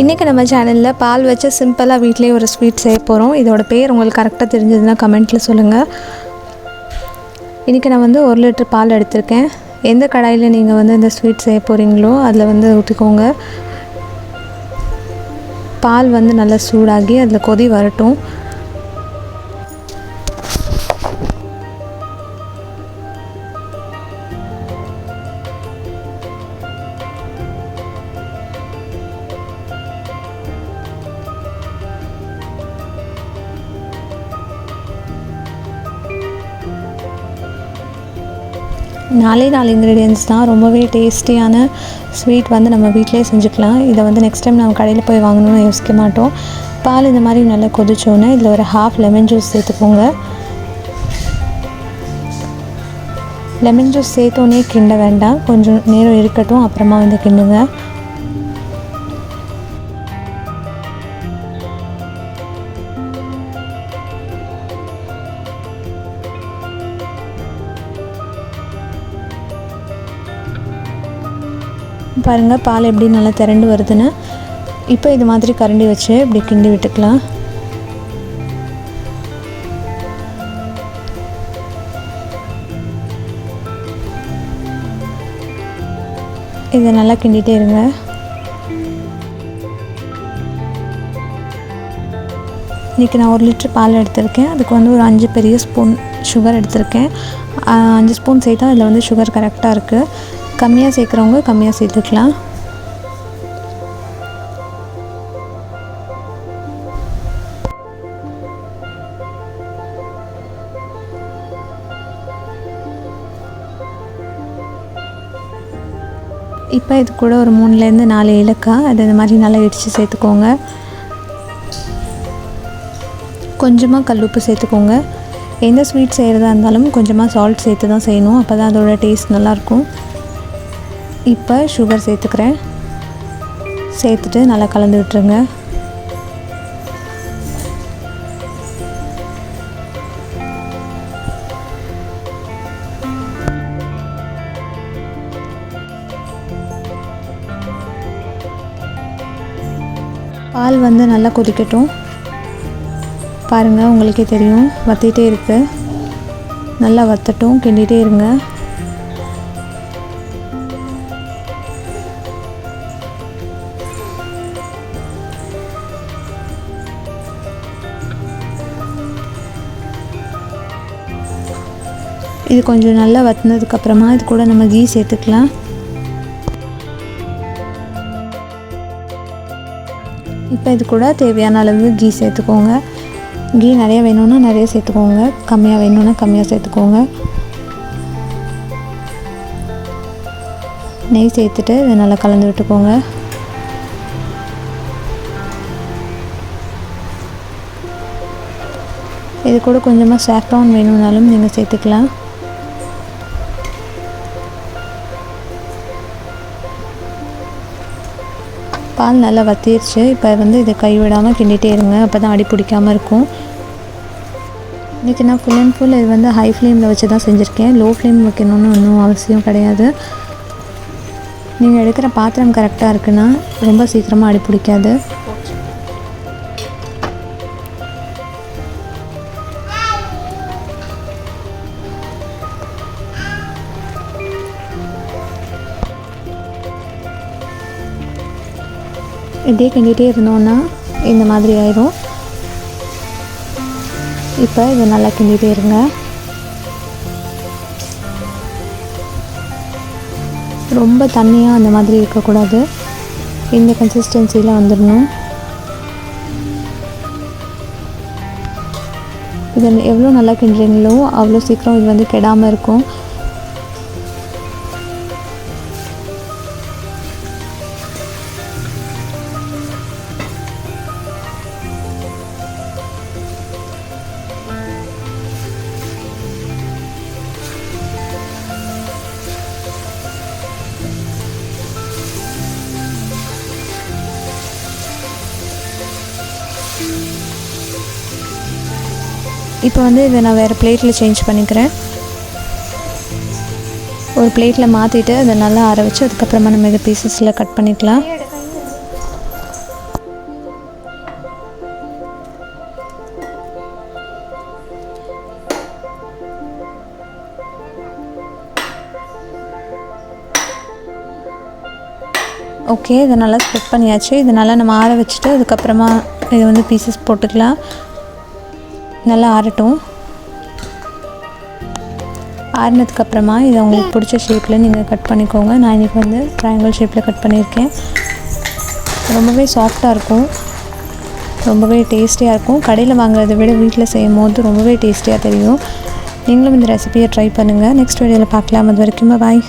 இன்றைக்கி நம்ம சேனலில் பால் வச்சு சிம்பிளாக வீட்டிலேயே ஒரு ஸ்வீட் செய்ய போகிறோம் இதோட பேர் உங்களுக்கு கரெக்டாக தெரிஞ்சதுன்னா கமெண்ட்டில் சொல்லுங்கள் இன்றைக்கி நான் வந்து ஒரு லிட்டர் பால் எடுத்திருக்கேன். எந்த கடாயில் நீங்கள் வந்து இந்த ஸ்வீட் செய்ய போகிறீங்களோ அதில் வந்து ஊற்றிக்கோங்க பால் வந்து நல்லா சூடாகி அதில் கொதி வரட்டும். நாலே நாலு இன்க்ரீடியன்ஸ் தான் ரொம்பவே டேஸ்டியான ஸ்வீட் வந்து நம்ம வீட்டிலே செஞ்சுக்கலாம். இதை வந்து நெக்ஸ்ட் டைம் நம்ம கடையில் போய் வாங்கணும்னு யோசிக்க மாட்டோம். பால் இந்த மாதிரி நல்லா கொதிச்சோன்னே இதில் ஒரு ஹாஃப் லெமன் ஜூஸ் சேர்த்துக்கோங்க. லெமன் ஜூஸ் சேர்த்தோன்னே கிண்ட வேண்டாம். கொஞ்சம் நேரம் இருக்கட்டும் அப்புறமா வந்து கிண்டுங்க. பாருங்கள் பால் எப்படி நல்லா திரண்டு வருதுன்னு. இப்போ இது மாதிரி கரண்டி வச்சு இப்படி கிண்டி விட்டுக்கலாம். இதை நல்லா கிண்டிகிட்டே இருங்க. இன்றைக்கி நான் ஒரு லிட்டர் பால் எடுத்திருக்கேன். அதுக்கு வந்து ஒரு அஞ்சு பெரிய ஸ்பூன் சுகர் எடுத்திருக்கேன். அஞ்சு ஸ்பூன் சேர்த்தா அதில் வந்து சுகர் கரெக்டாக இருக்குது கம்மியாக சேர்க்குறவங்க கம்மியாக சேர்த்துக்கலாம். இப்போ இது கூட ஒரு மூணுலேருந்து நாலு ஏலக்காய் அது இந்த மாதிரி நல்லா இடித்து சேர்த்துக்கோங்க. கொஞ்சமாக கல்லுப்பு சேர்த்துக்கோங்க. எந்த ஸ்வீட் செய்கிறதா இருந்தாலும் கொஞ்சமாக சால்ட் சேர்த்து தான் செய்யணும். அப்போ தான் அதோட டேஸ்ட் நல்லாயிருக்கும். இப்போ சுகர் சேர்த்துக்கிறேன். சேர்த்துட்டு நல்லா கலந்து விட்டுருங்க. பால் வந்து நல்லா கொதிக்கட்டும். பாருங்கள் உங்களுக்கே தெரியும் வற்றிட்டே இருக்குது நல்லா வற்றட்டும் கிண்டிகிட்டே இருங்க. இது கொஞ்சம் நல்லா வத்தினதுக்கப்புறமா இது கூட நம்ம கீ சேர்த்துக்கலாம். இப்போ இது கூட தேவையான அளவு கீ சேர்த்துக்கோங்க. கீ நிறைய வேணும்னா நிறைய சேர்த்துக்கோங்க. கம்மியாக வேணும்னா கம்மியாக சேர்த்துக்கோங்க. நெய் சேர்த்துட்டு இதை நல்லா கலந்து விட்டுக்கோங்க. இது கூட கொஞ்சமாக சாஃப்ரான் வேணும்னாலும் நீங்கள் சேர்த்துக்கலாம். பால் நல்லா வத்திருச்சு. இப்போ வந்து இதை கைவிடாமல் கிண்டிகிட்டே இருங்க. அப்போ தான் அடி பிடிக்காமல் இருக்கும். இன்றைக்கி நான் ஃபுல் அண்ட் ஃபுல் இது வந்து ஹை ஃப்ளேமில் வச்சு தான் செஞ்சுருக்கேன். லோ ஃப்ளேம் வைக்கணும்னு ஒன்றும் அவசியம் கிடையாது. நீங்கள் எடுக்கிற பாத்திரம் கரெக்டாக இருக்குன்னா ரொம்ப சீக்கிரமாக அடி பிடிக்காது. இப்படியே கிண்டிகிட்டே இருந்தோன்னா இந்த மாதிரி ஆயிரும். இப்போ இதை நல்லா கிண்டிகிட்டே இருங்க. ரொம்ப தண்ணியாக அந்த மாதிரி இருக்கக்கூடாது. இந்த கன்சிஸ்டன்சியில் வந்துடணும். இதை எவ்வளோ நல்லா கிண்டுறீங்களோ அவ்வளோ சீக்கிரம் இது வந்து கெடாமல் இருக்கும். இப்போ வந்து இதை நான் வேறு பிளேட்டில் சேஞ்ச் பண்ணிக்கிறேன். ஒரு பிளேட்டில் மாற்றிட்டு அதை நல்லா அரை வச்சு அதுக்கப்புறமா நம்ம இதை பீசஸில் கட் பண்ணிக்கலாம். ஓகே இதை நல்லா ஸ்ப்ரெட் பண்ணியாச்சு. இதை நல்லா நம்ம ஆற வச்சுட்டு அதுக்கப்புறமா இதை வந்து பீசஸ் போட்டுக்கலாம். நல்லா ஆறட்டும். ஆறினதுக்கப்புறமா இதை உங்களுக்கு பிடிச்ச ஷேப்பில் நீங்கள் கட் பண்ணிக்கோங்க. நான் இன்றைக்கி வந்து ட்ரையாங்கிள் ஷேப்பில் கட் பண்ணியிருக்கேன். ரொம்பவே சாஃப்டாக இருக்கும். ரொம்பவே டேஸ்டியாக இருக்கும். கடையில் வாங்குறதை விட வீட்டில் செய்யும் போது ரொம்பவே டேஸ்டியாக தெரியும். நீங்களும் இந்த ரெசிபியை ட்ரை பண்ணுங்கள் நெக்ஸ்ட் வீடியோவில் பார்க்கலாம். அது வரைக்கும் பாய்